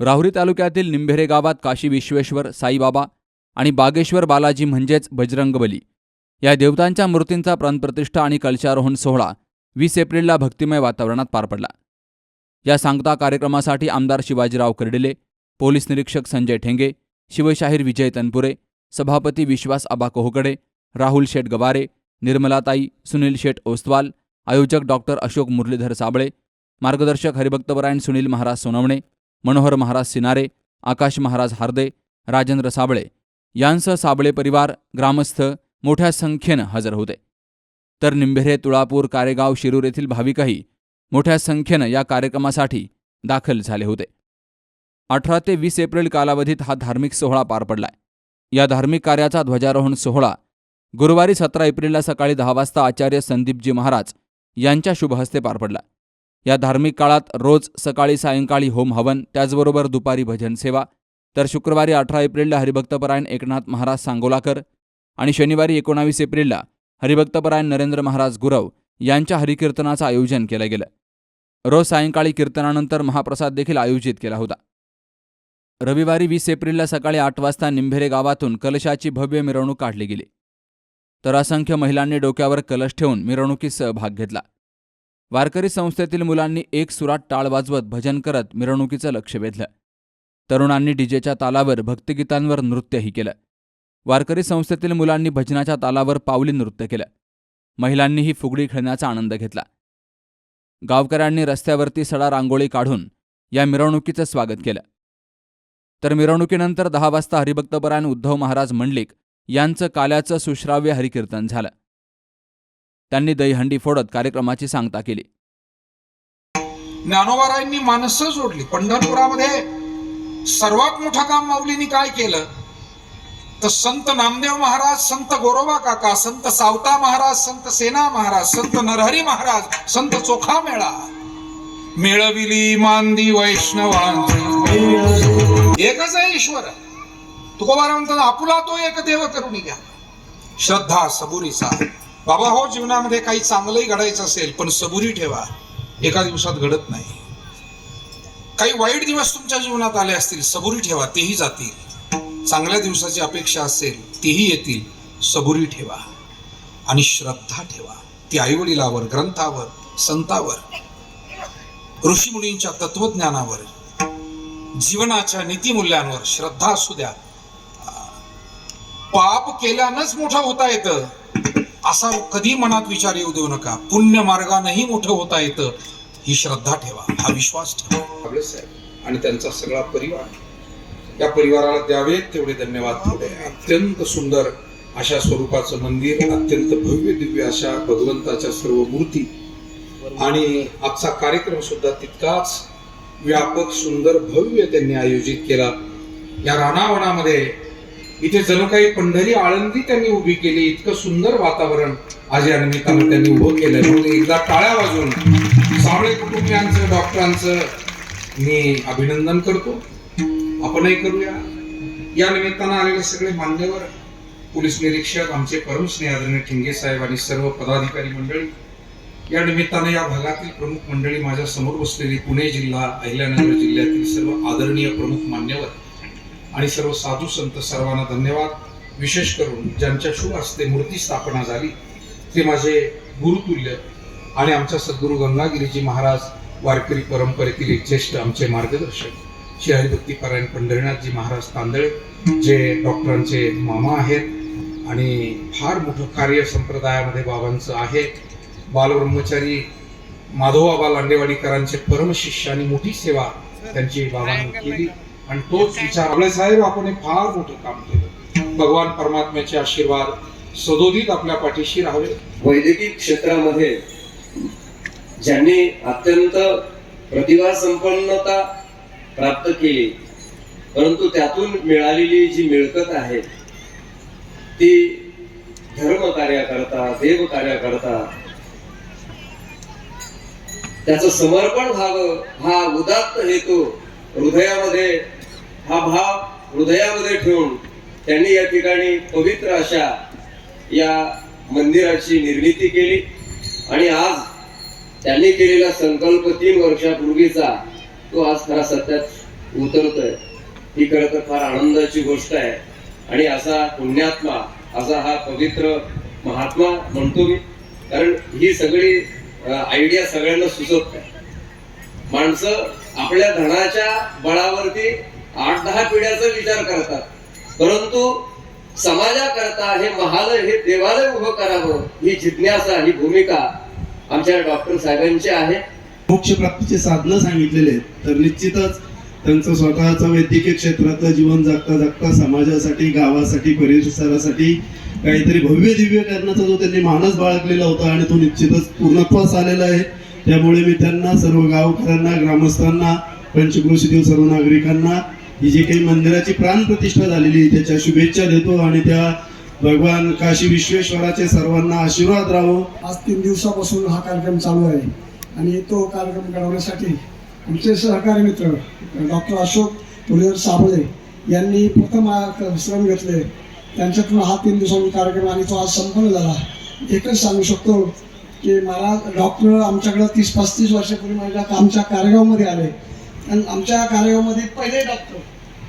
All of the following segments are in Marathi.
राहुरी तालुक्यातील निंभेरे गावात काशी विश्वेश्वर साईबाबा आणि बागेश्वर बालाजी म्हणजेच बजरंगबली या देवतांच्या मूर्तींचा प्राणप्रतिष्ठा आणि कलशारोहण सोहळा वीस एप्रिलला भक्तिमय वातावरणात पार पडला. या सांगता कार्यक्रमासाठी आमदार शिवाजीराव कर्डिले पोलीस निरीक्षक संजय ठेंगे शिवशाहीर विजय तनपुरे सभापती विश्वास आबा कोहकडे राहुल शेठ गवारे निर्मलाताई सुनील शेठ ओस्तवाल आयोजक डॉक्टर अशोक मुरलीधर साबळे मार्गदर्शक हरिभक्तपरायण सुनील महाराज सोनवणे मनोहर महाराज सिनारे आकाश महाराज हार्दे राजेंद्र साबळे यांसह साबळे परिवार ग्रामस्थ मोठ्या संख्येनं हजर होते. तर निंभेरे तुळापूर कारेगाव शिरूर येथील भाविकही मोठ्या संख्येनं या कार्यक्रमासाठी दाखल झाले होते. अठरा ते वीस एप्रिल कालावधीत हा धार्मिक सोहळा पार पडलाय. या धार्मिक कार्याचा ध्वजारोहण सोहळा गुरुवारी सतरा एप्रिलला सकाळी दहा वाजता आचार्य संदीपजी महाराज यांच्या शुभहस्ते पार पडला. या धार्मिक काळात रोज सकाळी सायंकाळी होम हवन त्याचबरोबर दुपारी भजन सेवा. तर शुक्रवारी अठरा एप्रिलला हरिभक्तपरायण एकनाथ महाराज सांगोलाकर आणि शनिवारी एकोणावीस एप्रिलला हरिभक्तपरायण नरेंद्र महाराज गुरव यांच्या हरिकीर्तनाचं आयोजन केलं गेलं. रोज सायंकाळी कीर्तनानंतर महाप्रसाद देखील आयोजित केला होता. रविवारी वीस एप्रिलला सकाळी आठ वाजता निंभेरे गावातून कलशाची भव्य मिरवणूक काढली गेली. तर असंख्य महिलांनी डोक्यावर कलश ठेवून मिरवणुकीत सहभाग घेतला. वारकरी संस्थेतील मुलांनी एक सुरात टाळ वाजवत भजन करत मिरवणुकीचं लक्ष वेधलं. तरुणांनी डीजेच्या तालावर भक्तिगीतांवर नृत्यही केलं. वारकरी संस्थेतील मुलांनी भजनाच्या तालावर पावली नृत्य केलं. महिलांनीही फुगडी खेळण्याचा आनंद घेतला. गावकऱ्यांनी रस्त्यावरती सडा रांगोळी काढून या मिरवणुकीचं स्वागत केलं. तर मिरवणुकीनंतर दहा वाजता हरिभक्तपरायण उद्धव महाराज मंडलिक यांचं काल्याचं सुश्राव्य हरिकीर्तन झालं. त्यांनी दहीहंडी फोडत कार्यक्रमाची सांगता केली. ज्ञानोबारायांनी माणसं जोडली. पंढरपुरामध्ये सर्वात मोठं काम माऊलींनी काय केलं? तर संत नामदेव महाराज संत गोरोबा काका संत सावता महाराज संत सेना महाराज संत नरहरी महाराज संत चोखा मेळा. मेळविली मांदी वैष्णवांची. एकच आहे ईश्वर. तुकोबारा म्हणतात आपुला तो एक देव करून घ्या. श्रद्धा सबुरीचा. बाबा हो जीवनामध्ये काही चांगलंही घडायचं असेल पण सबुरी ठेवा. एका दिवसात घडत नाही. काही वाईट दिवस तुमच्या जीवनात आले असतील सबुरी ठेवा तेही जातील. चांगल्या दिवसाची अपेक्षा असेल तेही येतील सबुरी ठेवा. आणि श्रद्धा ठेवा. ती आईवडिलावर ग्रंथावर संतावर ऋषीमुनींच्या तत्वज्ञानावर जीवनाच्या नीतिमूल्यांवर श्रद्धा असू द्या. पाप केल्यानंच मोठं होता येतं. असा कधी मनात विचार येऊ देऊ नका. पुण्य मार्गानेही मोठं होता येतं. ही श्रद्धा ठेवा. हा विश्वास ठेवा. साहेब आणि त्यांचा सगळा परिवार. या परिवाराला द्यावेत तेवढे धन्यवाद थोडे अत्यंत सुंदर अशा स्वरूपाचं मंदिर अत्यंत भव्य दिव्य अशा भगवंताच्या सर्व मूर्ती. आणि आजचा कार्यक्रम सुद्धा तितकाच व्यापक सुंदर भव्य त्यांनी आयोजित केला. या रानावनामध्ये इथे जणू काही पंढरी आळंदी त्यांनी उभी केली. इतकं सुंदर वातावरण आज या निमित्तानं त्यांनी उभं केलं. म्हणून एकदा टाळ्या वाजवून सावळे कुटुंबियांचं डॉक्टरांचं मी अभिनंदन करतो. आपणही करूया. या निमित्तानं आलेले सगळे मान्यवर पोलीस निरीक्षक आमचे परमस्नेह आदरणीय ठिंगे साहेब आणि सर्व पदाधिकारी मंडळी या निमित्ताने या भागातील प्रमुख मंडळी माझ्यासमोर बसलेली पुणे जिल्हा अहिल्यानगर जिल्ह्यातील सर्व आदरणीय प्रमुख मान्यवर आणि सर्व साधू संत सर्वांना धन्यवाद. विशेष करून ज्यांच्या शुभ हस्ते मूर्ती स्थापना झाली ते माझे गुरुतुल्य आणि आमच्या सद्गुरू गंगागिरीजी महाराज वारकरी परंपरेतील एक ज्येष्ठ आमचे मार्गदर्शक श्री हरिभक्ती पारायण पंढरीनाथजी महाराज तांदळे जे डॉक्टरांचे मामा आहेत आणि फार मोठं कार्य संप्रदायामध्ये बाबांचं आहे. बालब्रह्मचारी माधवबाबा लांडेवाडीकरांचे परमशिष्य आणि मोठी सेवा त्यांची बाबांनी केली. आणि तोच विचार आपले. साहेब आपण हे फार मोठं काम केलं. भगवान परमात्म्याचे आशीर्वाद सदोदित आपल्या पाठीशी राहावे. वैद्यकीय क्षेत्रामध्ये ज्यांनी अत्यंत प्रतिभा संपन्नता प्राप्त केली परंतु त्यातून मिळालेली जी मिळकत आहे ती धर्म कार्याकरता देव कार्याकरता त्याचं समर्पण व्हावं हा उदात्त हेतू हृदयामध्ये हा भाव हृदयामध्ये ठेवून त्यांनी या ठिकाणी पवित्र अशा या मंदिराची निर्मिती केली. आणि आज त्यांनी केलेला संकल्प तीन वर्षापूर्वीचा तो आज खरा सत्यात उतरतोय. ही खरं तर फार आनंदाची गोष्ट आहे. आणि असा पुण्यात्मा असा हा पवित्र महात्मा म्हणतो मी. कारण ही सगळी आयडिया सगळ्यांना सुचत नाही. माणसं आपल्या धनाच्या बळावरती आठ दहा पिढ्याचा विचार करतात. परंतु समाजाकरता हे महालय हे देवालय उभं करावं ही जिज्ञासा ही भूमिका आमच्या डॉक्टर साहेबांची आहे. मोक्ष प्राप्तीचे साधनं सांगितलेले आहेत तर निश्चितच त्यांचं स्वतःचं वैद्यकीय क्षेत्रातलं जीवन जगता जगता समाजासाठी गावासाठी परिसरासाठी काहीतरी भव्य दिव्य करण्याचा जो त्यांनी मानस बाळगलेला होता आणि तो निश्चितच पूर्णत्वास आलेला आहे. त्यामुळे मी त्यांना सर्व गावकऱ्यांना ग्रामस्थांना पंचक्रोशीतील सर्व नागरिकांना ही जी काही मंदिराची प्राण प्रतिष्ठा झालेली त्याच्या शुभेच्छा देतो आणि त्या भगवान काशी विश्वेश्वराचे सर्वांना आशीर्वाद राहो. आज तीन दिवसापासून हा कार्यक्रम चालू आहे आणि तो कार्यक्रम घडवण्यासाठी आमचे सहकारी मित्र डॉक्टर अशोक तुळेर साबळे यांनी प्रथम हा श्रम घेतले. त्यांच्यातून हा तीन दिवसांचा कार्यक्रम आणि तो आज संपन्न झाला. एकच सांगू शकतो की मला डॉक्टर आमच्याकडं तीस पस्तीस वर्षापूर्वी माझ्या आमच्या कार्यगावमध्ये आले. आमच्या कार्यगावमध्ये पहिले डॉक्टर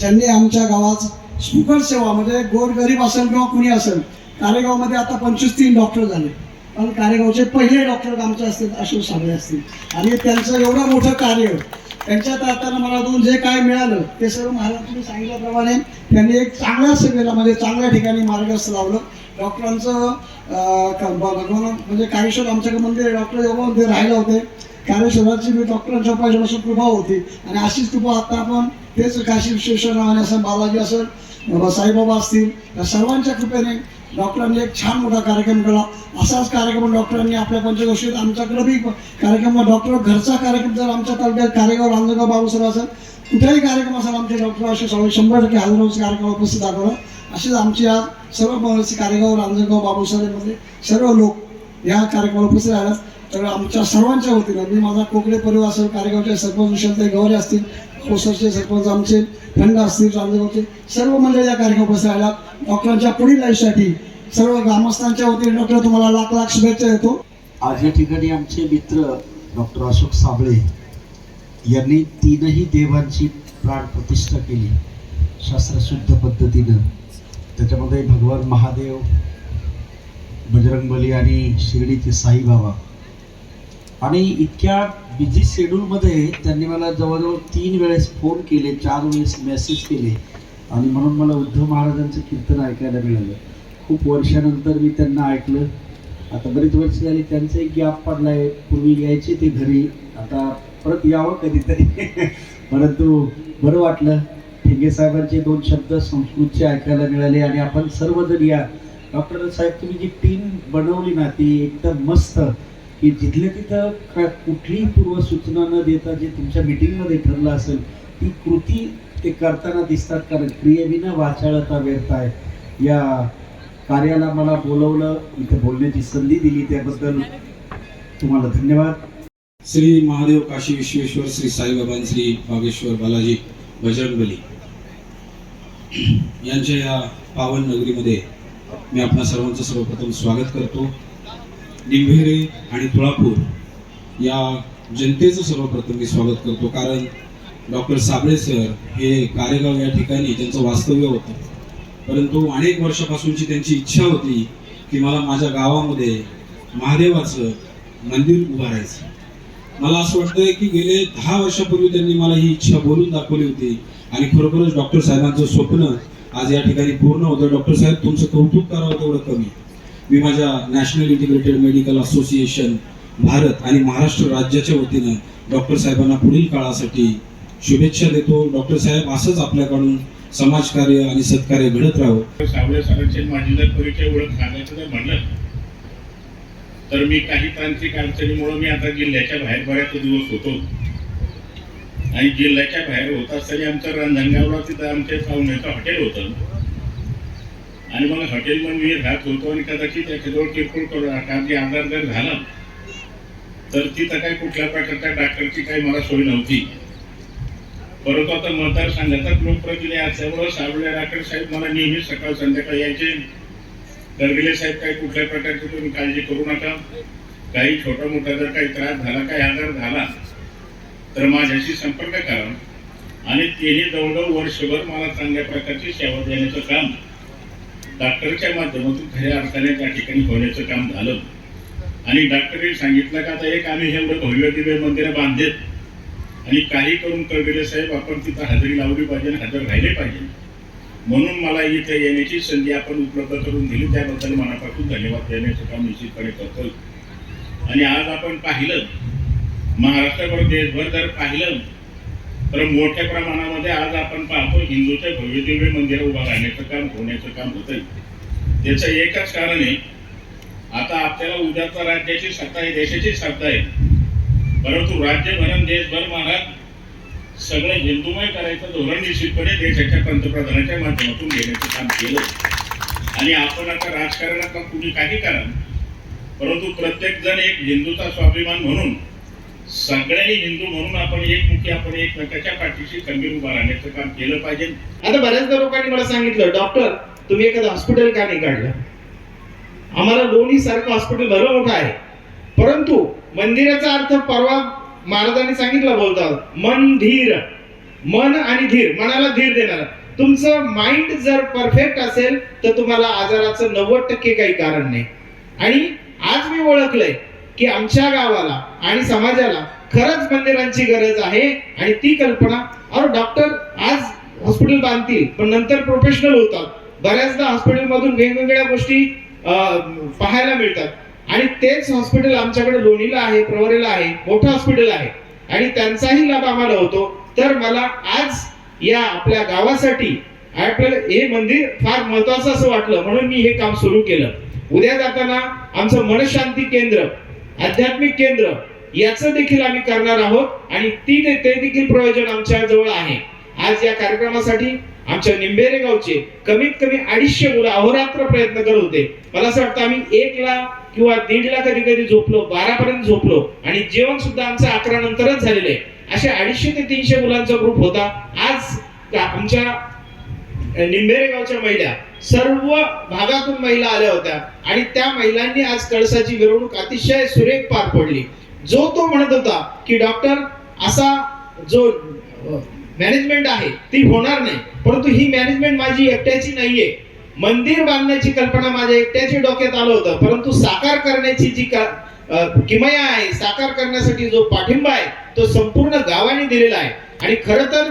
ज्यांनी आमच्या गावात फुकट सेवा म्हणजे गोरगरीब असेल किंवा कुणी असेल कारेगावमध्ये आता पंचवीस तीन डॉक्टर झाले. पण कारेगावचे पहिले डॉक्टर आमचे असतील अशोक साबळे असतील. आणि त्यांचं एवढं मोठं कार्य त्यांच्यात आता मला दोन जे काय मिळालं ते सर्व महाराजांनी सांगितल्याप्रमाणे त्यांनी एक चांगल्या सेवेला म्हणजे चांगल्या ठिकाणी मार्गस्थ लावलं. डॉक्टरांचं भगवान म्हणजे काळेश्वर आमच्याकडे मंदिर डॉक्टर ते राहिले होते काळेश्वराची मी डॉक्टरांच्या पाहिजेपासून कृपा होती. आणि अशीच कृपा आता आपण तेच काशी विश्वेश्वर असं बालाजी असेल बाबा साईबाबा असतील या सर्वांच्या कृपेने डॉक्टरांनी एक छान मोठा कार्यक्रम केला. असाच कार्यक्रम डॉक्टरांनी आपल्या पंचगोष्टीत आमच्याकडे बी कार्यक्रम डॉक्टर घरचा कार्यक्रम जर आमच्या तालुक्यात कारेगाव रांजणगाव बाबूसर असेल कुठलाही कार्यक्रम असेल आमचे डॉक्टर असे सर्व शंभर टक्के हजारो कार्यक्रम उपस्थित दाखवलं असेच आमचे आज सर्व महर्षी कारेगाव रांजणगाव बाबूसरेमध्ये सर्व लोक या कार्यक्रमाला उपस्थित राहिल्यात तर आमच्या सर्वांच्या वतीनं मी माझा कोकणे परिवार असेल कारेगावचे सरपंच विशालताई गवारे असतील कोसरचे सरपंच आमचे खंड असतील रांजगावचे सर्व मंडळी या कार्यक्रम बसायला डॉक्टरांच्या पुढील लाईफसाठी सर्व ग्रामस्थांच्या वतीने डॉक्टर तुम्हाला लाख लाख शुभेच्छा देतो. आज या ठिकाणी आमचे मित्र डॉक्टर अशोक साबळे यांनी तीनही देवांची प्राण प्रतिष्ठा केली शास्त्रशुद्ध पद्धतीनं. त्याच्यामध्ये भगवान महादेव बजरंगबली आणि शिर्डीचे साईबाबा आणि इतक्या बिझी शेड्यूलमध्ये त्यांनी मला जवळजवळ तीन वेळेस फोन केले चार वेळेस मेसेज केले. आणि म्हणून मला उद्धव महाराजांचं कीर्तन ऐकायला मिळालं. खूप वर्षानंतर मी त्यांना ऐकलं. आता बरीच वर्ष झाली त्यांचं एक गॅप आहे पूर्वी यायचे ते घरी. आता परत यावं कधीतरी. परंतु बरं वाटलं. ठेंगे साहेबांचे दोन शब्द संस्कृतचे ऐकायला मिळाले आणि आपण सर्वजण या. डॉक्टर साहेब तुम्ही जी टीम बनवली ना ती एकदम मस्त. की जिथल्या तिथं का कुठलीही पूर्वसूचना न देता जे तुमच्या मिटिंगमध्ये ठरलं असेल ती कृती ते करताना दिसतात. कारण क्रियेविना वाचाळता व्यर्थाय या कार्याला मला बोलवलं इथे बोलण्याची संधी दिली त्याबद्दल तुम्हाला धन्यवाद. श्री महादेव काशी विश्वेश्वर श्री साईबाबा श्री बागेश्वर बालाजी बजरंगबली यांच्या या पावन नगरीमध्ये मी आपणा सर्वांचं सर्वप्रथम स्वागत करतो. निंभेरे आणि तुळापूर या जनतेचं सर्वप्रथम मी स्वागत करतो. कारण डॉक्टर साबळे सर हे कारेगाव या ठिकाणी त्यांचं वास्तव्य होतं परंतु अनेक वर्षापासूनची त्यांची इच्छा होती की मला माझ्या गावामध्ये महादेवाचं मंदिर उभारायचं. मला असं वाटतंय की गेले दहा वर्षापूर्वी त्यांनी मला ही इच्छा बोलून दाखवली होती आणि खरोखरच डॉक्टर साहेबांचं स्वप्न आज या ठिकाणी पूर्ण होतं. डॉक्टर साहेब तुमचं कौतुक करावं तेवढं कमी. मी माझ्या national integrated medical association Bharat आणि महाराष्ट्र राज्याच्या वतीनं डॉक्टर साहेबांना पुढील काळासाठी शुभेच्छा देतो. डॉक्टर साहेब असंच आपल्याकडून समाजकार्य आणि सत्कार्य घडत राहावं सावळे सरांची माझी जर परिचय ओळख सांगायचं जर म्हणलं तर मी काही तांत्रिक अडचणीमुळे मी आता जिल्ह्याच्या बाहेर बऱ्याच दिवस होतो. आणि जिल्ह्याच्या बाहेर होत असताना आमचं रांजणगावला तिथं आमच्या पाहुण्याचं हॉटेल होतं. आणि मग हॉटेलमध्ये मी राहत होतो आणि कदाचित त्याच्याजवळ किरकोळ करू काही आजार जर झाला तर तिथं काही कुठल्या प्रकारच्या डॉक्टरची काही मला सोय नव्हती. परंतु आता मतदारसंघाचा लोकप्रतिनिधी असल्यामुळं सावळे डॉक्टर साहेब मला नेहमी सकाळ संध्याकाळ यायचे. गरगिले साहेब काही कुठल्या प्रकारची तुम्ही काळजी करू नका. काही छोटा मोठा जर काही त्रास झाला काही आजार झाला तर माझ्याशी संपर्क करा. आणि तिने जवळजवळ वर्षभर मला चांगल्या प्रकारची सेवा देण्याचं काम डॉक्टरच्या माध्यमातून खऱ्या अर्थाने त्या ठिकाणी होण्याचं काम झालं. आणि डॉक्टरने सांगितलं का आता एक आम्ही एवढं भव्य दिव्य मंदिरं बांधलेत आणि काही करून कळविले साहेब आपण तिथं हजेरी लावली पाहिजे आणि हजर राहिले पाहिजे. म्हणून मला इथे येण्याची संधी आपण उपलब्ध करून दिली. त्याबद्दल मनापासून धन्यवाद देण्याचं काम निश्चितपणे करतो आणि आज आपण पाहिलं महाराष्ट्रभर देशभर जर पाहिलं तर मोठ्या प्रमाणामध्ये आज आपण पाहतो हिंदूच्या भव्य दिव्य मंदिरं उभा राहण्याचं काम होण्याचं काम होत आहे. त्याचं एकच कारण आहे आता आपल्याला उद्याचा राज्याची सत्ता आहे देशाची सत्ता आहे. परंतु राज्यभरण आणि देशभर महाराज सगळं हिंदूमय करायचं धोरण निश्चितपणे देशाच्या पंतप्रधानाच्या माध्यमातून घेण्याचं काम केलं आणि आपण आता राजकारणात कुणी काही करा. परंतु प्रत्येक जण एक हिंदूचा स्वाभिमान म्हणून सगळ्यांनी हिंदू म्हणून आपण एकमुखी आपण एकमेकाच्या पाठीशी खंबीर उभा राहण्याचं काम केलं पाहिजे. आता बऱ्याचदा लोकांनी मला सांगितलं डॉक्टर तुम्ही एखादं हॉस्पिटल का नाही काढलं? आम्हाला लोणी सारखं हॉस्पिटल भलं मोठं आहे. परंतु मंदिराचा अर्थ परवा महाराजांनी सांगितलं बोलतात मन धीर मन आणि धीर मनाला धीर देणार. तुमचं माइंड जर परफेक्ट असेल तर तुम्हाला आजाराचं नव्वद टक्के काही कारण नाही. आणि आज मी ओळखलंय की आमच्या गावाला आणि समाजाला खरंच मंदिरांची गरज आहे आणि ती कल्पना और डॉक्टर आज हॉस्पिटल बांधतील पण नंतर प्रोफेशनल होतात. बऱ्याचदा हॉस्पिटलमधून वेगवेगळ्या गोष्टी पाहायला मिळतात. आणि तेच हॉस्पिटल आमच्याकडे लोणीला आहे प्रवरेला आहे मोठं हॉस्पिटल आहे. आणि त्यांचाही लाभ आम्हाला होतो. तर मला आज या आपल्या गावासाठी आपल्याला हे मंदिर फार महत्वाचं असं वाटलं. म्हणून मी हे काम सुरू केलं. उद्या जाताना आमचं मनशांती केंद्र आध्यात्मिक केंद्र याचं देखील आम्ही करणार आहोत आणि ती ते देखील प्रयोजन आमच्या जवळ आहे. आज या कार्यक्रमासाठी आमच्या निंबेरे गावचे कमीत कमी अडीचशे मुलं अहोरात्र प्रयत्न करत होते. मला असं वाटतं आम्ही एक लाख किंवा दीड लाख कधी कधी झोपलो बारा पर्यंत झोपलो आणि जेवण सुद्धा आमचं अकरा नंतरच झालेलं आहे. असे अडीचशे ते तीनशे मुलांचा ग्रुप होता. आज आमच्या निंबेरे गावच्या महिला. सर्व भागातून महिला आल्या होत्या. आणि त्या महिलांनी आज कळसाची मिरवणूक अतिशय सुरेख पार पडली. जो तो म्हणत होता की डॉक्टर असा जो मॅनेजमेंट आहे ती होणार नाही. परंतु ही मॅनेजमेंट माझी एकट्याची नाहीये. मंदिर बांधण्याची कल्पना माझ्या एकट्याच्या डोक्यात आलं होतं. परंतु साकार करण्याची जी का किमया आहे साकार करण्यासाठी जो पाठिंबा आहे तो संपूर्ण गावाने दिलेला आहे. आणि खरं तर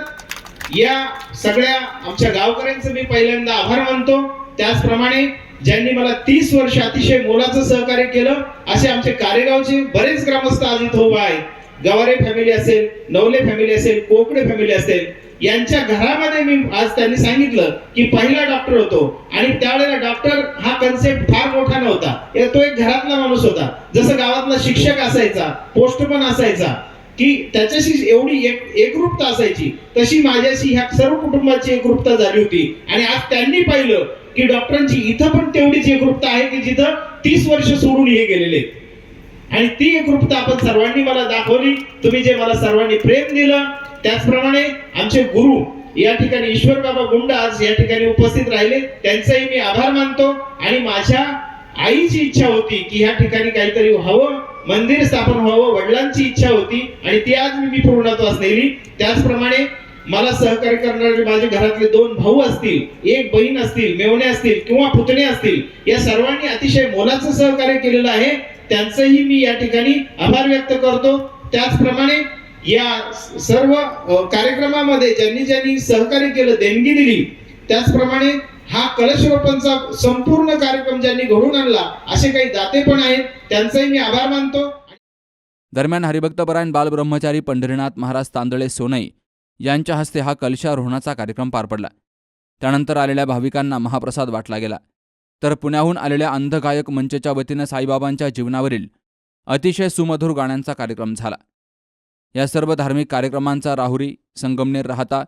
या सगळ्या आमच्या गावकऱ्यांचं मी पहिल्यांदा आभार मानतो. त्याचप्रमाणे ज्यांनी मला तीस वर्ष अतिशय मोलाचं सहकार्य केलं असे आमचे कारेगावचे बरेच ग्रामस्थ आज इथं आहे आहेत. गवारे फॅमिली असेल नवले फॅमिली असेल कोकडे फॅमिली असेल यांच्या घरामध्ये मी आज त्यांनी सांगितलं की पहिला डॉक्टर होतो. आणि त्यावेळेला डॉक्टर हा कन्सेप्ट फार मोठा नव्हता. तो एक घरातला माणूस होता. जसं गावातला शिक्षक असायचा पोस्टमन असायचा की त्याच्याशी एवढी एक एकरूपता असायची. तशी माझ्याशी ह्या सर्व कुटुंबाची एकरूपता झाली होती. आणि आज त्यांनी पाहिलं की डॉक्टरांची इथं पण तेवढीच एकरूपता आहे की जिथं तीस वर्ष सोडून हे गेलेले आहेत. आणि ती एकरूपता आपण सर्वांनी मला दाखवली. तुम्ही जे मला सर्वांनी प्रेम दिलं त्याचप्रमाणे आमचे गुरु या ठिकाणी ईश्वर बाबा गुंड आज या ठिकाणी उपस्थित राहिले. त्यांचाही मी आभार मानतो. आणि माझ्या आईची इच्छा होती की ह्या ठिकाणी काहीतरी व्हावं मंदिर स्थापन व्हावं वडिलांची इच्छा होती आणि ती आज मी पूर्णत्वास नेली. त्याचप्रमाणे मला सहकार्य करणारे माझे घरातले दोन भाऊ असतील एक बहीण असतील मेवणे असतील किंवा पुतणे असतील या सर्वांनी अतिशय मोलाचं सहकार्य केलेलं आहे. त्यांचंही मी या ठिकाणी आभार व्यक्त करतो. त्याचप्रमाणे या सर्व कार्यक्रमामध्ये ज्यांनी ज्यांनी सहकार्य केलं देणगी दिली त्याचप्रमाणे हा कलशरोपणचा संपूर्ण कार्यक्रम ज्यांनी घडून आणला असे काही दाते पण आहेत त्यांचाही मी आभार मानतो. दरम्यान हरिभक्तपरायण बालब्रह्मचारी पंढरीनाथ महाराज तांदळे सोनई यांच्या हस्ते हा कलशारोहणाचा कार्यक्रम पार पडला. त्यानंतर आलेल्या भाविकांना महाप्रसाद वाटला गेला. तर पुण्याहून आलेल्या अंधगायक मंचच्या वतीनं साईबाबांच्या जीवनावरील अतिशय सुमधुर गाण्यांचा कार्यक्रम झाला. या सर्व धार्मिक कार्यक्रमांचा राहुरी संगमनेर राहता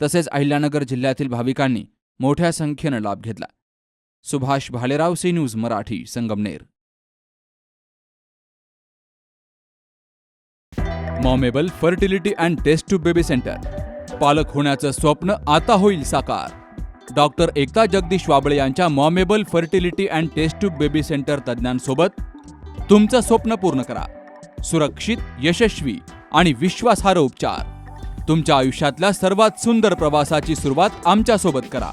तसेच अहिल्यानगर जिल्ह्यातील भाविकांनी मोठ्या संख्येनं लाभ घेतला. Subhash Bhalerao C news Marathi Sangamner. मॉमेबल fertility and test tube baby centre. पालक होण्याचं स्वप्न आता होईल साकार. डॉक्टर एकता जगदीश वाबळे यांच्या मॉमेबल fertility and test tube baby centre तज्ज्ञांसोबत तुमचं स्वप्न पूर्ण करा. सुरक्षित यशस्वी आणि विश्वासार्ह उपचार. तुमच्या आयुष्यातल्या सर्वात सुंदर प्रवासाची सुरुवात आमच्यासोबत करा.